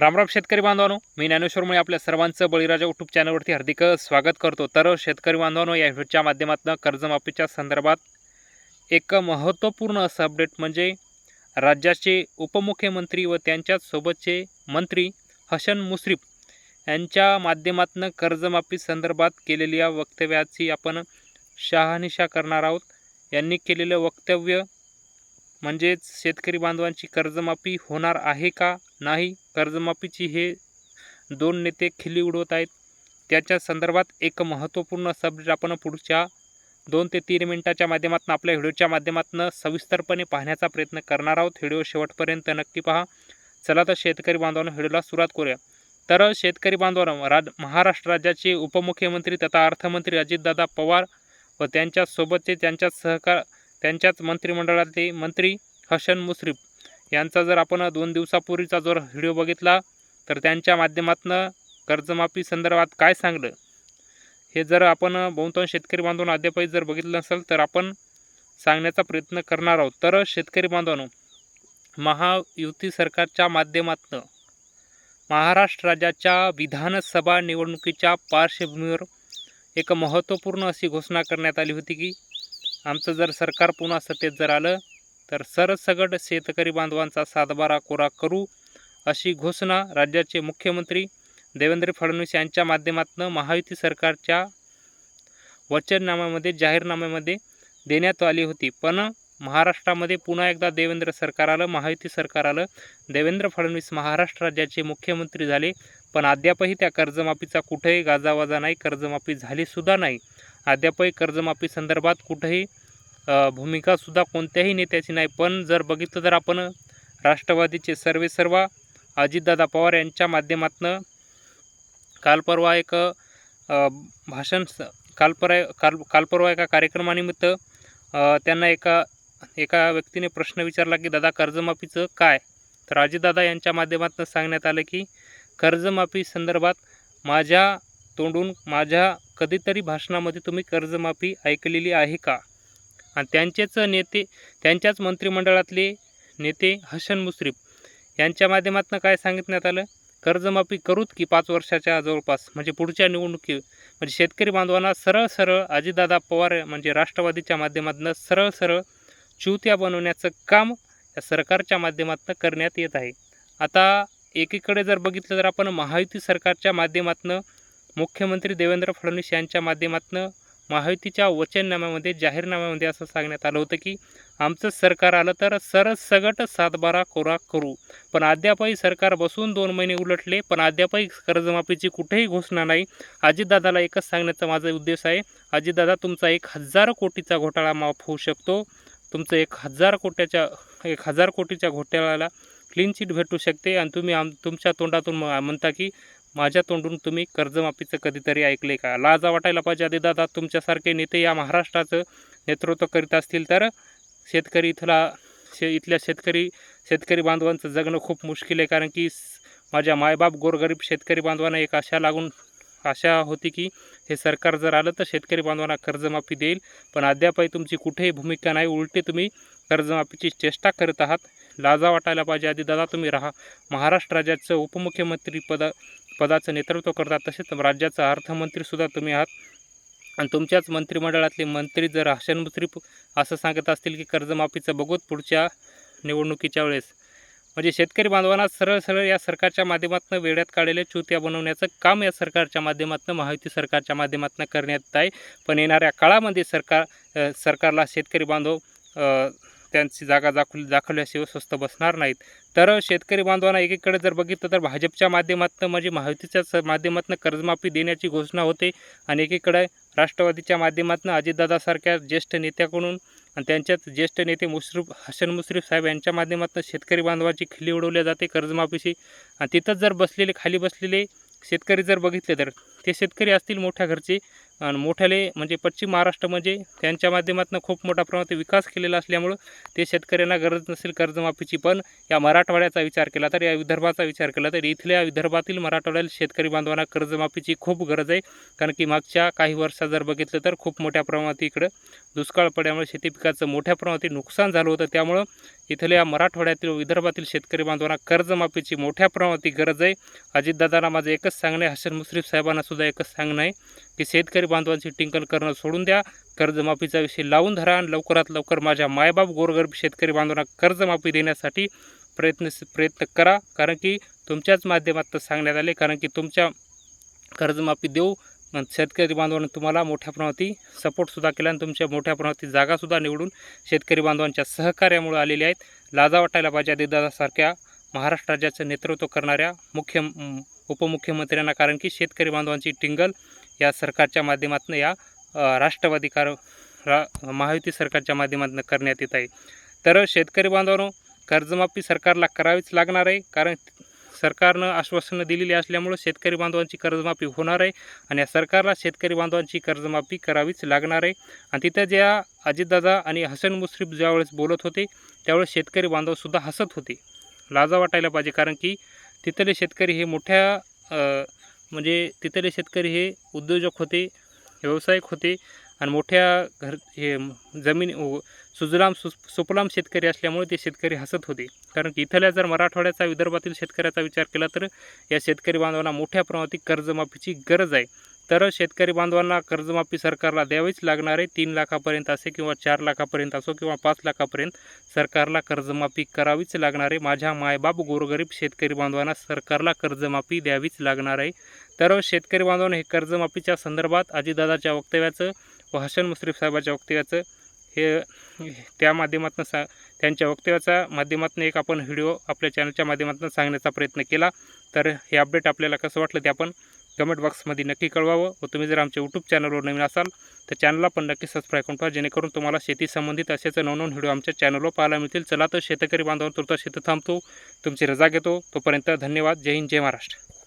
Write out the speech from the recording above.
रामराम शेतकरी बांधवांनो मी ज्ञानेश्वरमुळे आपल्या सर्वांचं बळीराजा यूट्यूब चॅनलवरती हार्दिक स्वागत करतो. तर शेतकरी बांधवांनो या व्हिडिओच्या माध्यमातून कर्जमाफीच्या संदर्भात एक महत्त्वपूर्ण असं अपडेट म्हणजे राज्याचे उपमुख्यमंत्री व त्यांच्याच सोबतचे मंत्री हसन मुश्रीफ यांच्या माध्यमातून कर्जमाफी संदर्भात केलेल्या वक्तव्याची आपण शहानिशा करणार आहोत. यांनी केलेलं वक्तव्य म्हणजेच शेतकरी बांधवांची कर्जमाफी होणार आहे का नाही? कर्जमाफीची हे दोन नेते खिल्ली उडवत आहेत. त्याच्या संदर्भात एक महत्त्वपूर्ण सब्जेक्ट आपण पुढच्या दोन ते तीन मिनटाच्या माध्यमातून आपल्या व्हिडिओच्या माध्यमातून सविस्तरपणे पाहण्याचा प्रयत्न करणार आहोत. व्हिडिओ शेवटपर्यंत नक्की पहा. चला तर शेतकरी बांधवांना व्हिडिओला सुरुवात करूया. तर शेतकरी बांधवांना राज महाराष्ट्र राज्याचे उपमुख्यमंत्री तथा अर्थमंत्री अजितदादा पवार व त्यांच्यासोबतचे त्यांच्या सहकार त्यांच्याच मंत्रिमंडळातले मंत्री हसन मुश्रीफ यांचा जर आपण दोन दिवसापूर्वीचा जर व्हिडिओ बघितला तर त्यांच्या माध्यमातून कर्जमाफी संदर्भात काय सांगलं? हे जर आपण बहुतांश शेतकरी बांधवांना अद्यापही जर बघितलं नसेल तर आपण सांगण्याचा प्रयत्न करणार आहोत. तर शेतकरी बांधवांनो महायुती सरकारच्या माध्यमातून महाराष्ट्र राज्याच्या विधानसभा निवडणुकीच्या पार्श्वभूमीवर एक महत्त्वपूर्ण अशी घोषणा करण्यात आली होती की आमचं जर सरकार पुन्हा सत्तेत जर आलं तर सरसगट शेतकरी बांधवांचा सातबारा कोरा करू अशी घोषणा राज्याचे मुख्यमंत्री देवेंद्र फडणवीस यांच्या माध्यमातून महायुती सरकारच्या वचननाम्यामध्ये जाहीरनाम्यामध्ये देण्यात आली होती. पण महाराष्ट्रामध्ये पुन्हा एकदा देवेंद्र सरकार आलं महायुती सरकार आलं देवेंद्र फडणवीस महाराष्ट्र राज्याचे मुख्यमंत्री झाले पण अद्यापही त्या कर्जमाफीचा कुठेही गाजावाजा नाही कर्जमाफी झालीसुद्धा नाही. अद्यापही कर्जमाफी संदर्भात कुठंही भूमिकासुद्धा कोणत्याही नेत्याची नाही. पण जर बघितलं तर आपण राष्ट्रवादीचे सर्वेसर्व अजितदादा पवार यांच्या माध्यमातून काल परवा एक भाषण स- काल पर काल काल परवा एका कार्यक्रमानिमित्त त्यांना एका एका व्यक्तीने प्रश्न विचारला की दादा कर्जमाफीचं काय? तर अजितदादा यांच्या माध्यमातून सांगण्यात आलं की कर्जमाफी संदर्भात माझ्या तोंडून माझ्या कधीतरी भाषणामध्ये तुम्ही कर्जमाफी ऐकलेली आहे का? आणि त्यांचेच नेते त्यांच्याच मंत्रिमंडळातले नेते हसन मुश्रीफ यांच्या माध्यमातून काय सांगितण्यात आलं? कर्जमाफी करूत की पाच वर्षाच्या जवळपास? म्हणजे पुढच्या निवडणुकी म्हणजे शेतकरी बांधवांना सरळ सरळ अजितदादा पवार म्हणजे राष्ट्रवादीच्या माध्यमातून सरळ सरळ चुत्या बनवण्याचं काम या सरकारच्या माध्यमातून करण्यात येत आहे. आता एकीकडे जर बघितलं तर आपण महायुती सरकारच्या माध्यमातून मुख्यमंत्री देवेंद्र फडणवीस यांच्या माध्यमातून महायुतीच्या वचननाम्यामध्ये जाहीरनाम्यामध्ये असं सांगण्यात आलं होतं की आमचं सरकार आलं तर सरसगट सातबारा कोरा करू. पण अद्यापही सरकार बसून दोन महिने उलटले पण अद्यापही कर्जमाफीची कुठेही घोषणा नाही. अजितदादाला एकच सांगण्याचा माझा उद्देश आहे अजितदादा तुमचा एक हजार कोटीचा घोटाळा माफ होऊ शकतो. तुमचं एक हजार कोट्याच्या एक हजार कोटीच्या घोटाळ्याला क्लीन चिट भेटू शकते आणि तुम्ही आम तुमच्या तोंडातून म- म्हणता की माझ्या तोंडून तुम्ही कर्जमाफीचं कधीतरी ऐकले का? लाजा वाटायला पाहिजे आदिदादा. तुमच्यासारखे नेते या महाराष्ट्राचं नेतृत्व करीत असतील तर शेतकरी इथला शे इथल्या शेतकरी शेतकरी बांधवांचं जगणं खूप मुश्किल आहे. कारण की माझ्या मायबाप गोरगरीब शेतकरी बांधवांना एक आशा लागून आशा होती की हे सरकार जर आलं तर शेतकरी बांधवांना कर्जमाफी देईल. पण अद्यापही तुमची कुठेही भूमिका नाही. उलटी तुम्ही कर्जमाफीची चेष्टा करत आहात. लाजा वाटायला पाहिजे आधी दादा तुम्ही राहा. महाराष्ट्र राज्याचं उपमुख्यमंत्रीपद पदाचं नेतृत्व करतात. तसेच राज्याचा अर्थमंत्रीसुद्धा तुम्ही आहात. आणि तुमच्याच मंत्रिमंडळातले मंत्री जर हसन असं सांगत असतील की कर्जमाफीचं बघूत पुढच्या निवडणुकीच्या वेळेस. म्हणजे शेतकरी बांधवांना सरळ सरळ या सरकारच्या माध्यमातून वेड्यात काढलेले चुत्या बनवण्याचं काम या सरकारच्या माध्यमातून महायुती सरकारच्या माध्यमातून करण्यात येत आहे. पण येणाऱ्या काळामध्ये सरकार सरकारला शेतकरी बांधव त्यांची जागा दाखवली दाखवल्याशिवाय स्वस्त बसणार नाहीत. तर शेतकरी बांधवांना एकीकडे जर बघितलं तर भाजपच्या माध्यमातून म्हणजे माहितीच्या माध्यमातून कर्जमाफी देण्याची घोषणा होते आणि एकीकडे राष्ट्रवादीच्या माध्यमातून अजितदादासारख्या ज्येष्ठ नेत्याकडून आणि त्यांच्यात ज्येष्ठ नेते मुश्रीफ हसन मुश्रीफ साहेब यांच्या माध्यमातून शेतकरी बांधवाची खिल्ली उडवल्या जाते कर्जमाफीशी. आणि तिथंच जर बसलेले खाली बसलेले शेतकरी जर बघितले तर ते शेतकरी असतील मोठ्या घरचे. आणि मोठ्याले म्हणजे पश्चिम महाराष्ट्र म्हणजे त्यांच्या माध्यमातून खूप मोठ्या प्रमाणात विकास केलेला असल्यामुळं ते शेतकऱ्यांना गरज नसेल कर्जमाफीची पण या मराठवाड्याचा विचार केला तर या विदर्भाचा विचार केला तर इथल्या विदर्भातील मराठवाड्यातील शेतकरी बांधवांना कर्जमाफीची खूप गरज आहे. कारण की मागच्या काही वर्षात जर बघितलं तर खूप मोठ्या प्रमाणात इकडं दुष्काळ पडल्यामुळे शेती पिकाचं मोठ्या प्रमाणात नुकसान झालं होतं. त्यामुळं इथल्या मराठवाड्यातील विदर्भातील शेतकरी बांधवांना कर्जमाफीची मोठ्या प्रमाणात गरज आहे. अजितदादांना माझं एकच सांगणं आहे हसन मुश्रीफ साहेबांना सुद्धा एकच सांगणं आहे की शेतकरी बांधवांची टिंकल करणं सोडून द्या. कर्जमाफीचा विषय लावून धरा आणि लवकरात लवकर माझ्या मायबाप गोरगरीब शेतकरी बांधवांना कर्जमाफी देण्यासाठी प्रयत्न प्रयत्न करा. कारण की तुमच्याच माध्यमात सांगण्यात आले. कारण की तुमच्या कर्जमाफी देऊ शेतकरी बांधवांनी तुम्हाला मोठ्या प्रमाणात सपोर्टसुद्धा केला आणि तुमच्या मोठ्या प्रमाणात जागासुद्धा निवडून शेतकरी बांधवांच्या सहकार्यामुळे आलेल्या आहेत. लाजा वाटायला पाहिजे आदिदादासारख्या महाराष्ट्र राज्याचं नेतृत्व करणाऱ्या मुख्य उपमुख्यमंत्र्यांना. कारण की शेतकरी बांधवांची टिंगल या सरकारच्या माध्यमातून या राष्ट्रवादी कार रा महायुती सरकारच्या माध्यमातून करण्यात येत आहे. तर शेतकरी बांधवांनो कर्जमाफी सरकारला करावीच लागणार आहे कारण सरकारनं आश्वासनं दिलेली असल्यामुळं शेतकरी बांधवांची कर्जमाफी होणार आहे आणि या सरकारला शेतकरी बांधवांची कर्जमाफी करावीच लागणार आहे. आणि तिथं ज्या अजितदादा आणि हसन मुश्रीफ ज्यावेळेस बोलत होते त्यावेळेस शेतकरी बांधवसुद्धा हसत होते. लाजा वाटायला पाहिजे कारण की तिथले शेतकरी हे मोठ्या म्हणजे तिथले शेतकरी हे उद्योजक होते व्यावसायिक होते आणि मोठ्या घर हे जमीन सुजलाम सु सुपलाम शेतकरी असल्यामुळे ते शेतकरी हसत होते. कारण की इथल्या जर मराठवाड्याचा विदर्भातील शेतकऱ्याचा विचार केला तर या शेतकरी बांधवांना मोठ्या प्रमाणात कर्जमाफीची गरज आहे. तर शेतकरी बांधवांना कर्जमाफी सरकारला द्यावीच लागणार आहे. तीन लाखापर्यंत असे किंवा चार लाखापर्यंत असो किंवा पाच लाखापर्यंत सरकारला कर्जमाफी करावीच लागणार आहे. माझ्या मायबाप गोरगरीब शेतकरी बांधवांना सरकारला कर्जमाफी द्यावीच लागणार आहे. तर शेतकरी बांधवांना हे कर्जमाफीच्या संदर्भात अजितदादाच्या वक्तव्याचं व हसन मुश्रीफ साहेबाच्या वक्तव्याचं हे त्या माध्यमातून सा त्यांच्या वक्तव्याच्या माध्यमातून एक आपण व्हिडिओ आपल्या चॅनलच्या माध्यमातून सांगण्याचा प्रयत्न केला. तर हे अपडेट आपल्याला कसं वाटलं ते आपण कमेंट बॉक्समध्ये नक्की कळवावं व तुम्ही जर आमच्या यूट्यूब चॅनलवर नवीन असाल तर चॅनलला पण नक्की सबस्क्राईब करून पहा जेणेकरून तुम्हाला शेती संबंधित असेच नवनवीन व्हिडिओ आमच्या चॅनलवर पाहायला मिळतील. चला तर शेतकरी बांधवांतुरता शेत थांबतो तुमची रजा घेतो. तोपर्यंत धन्यवाद. जय हिंद जय महाराष्ट्र.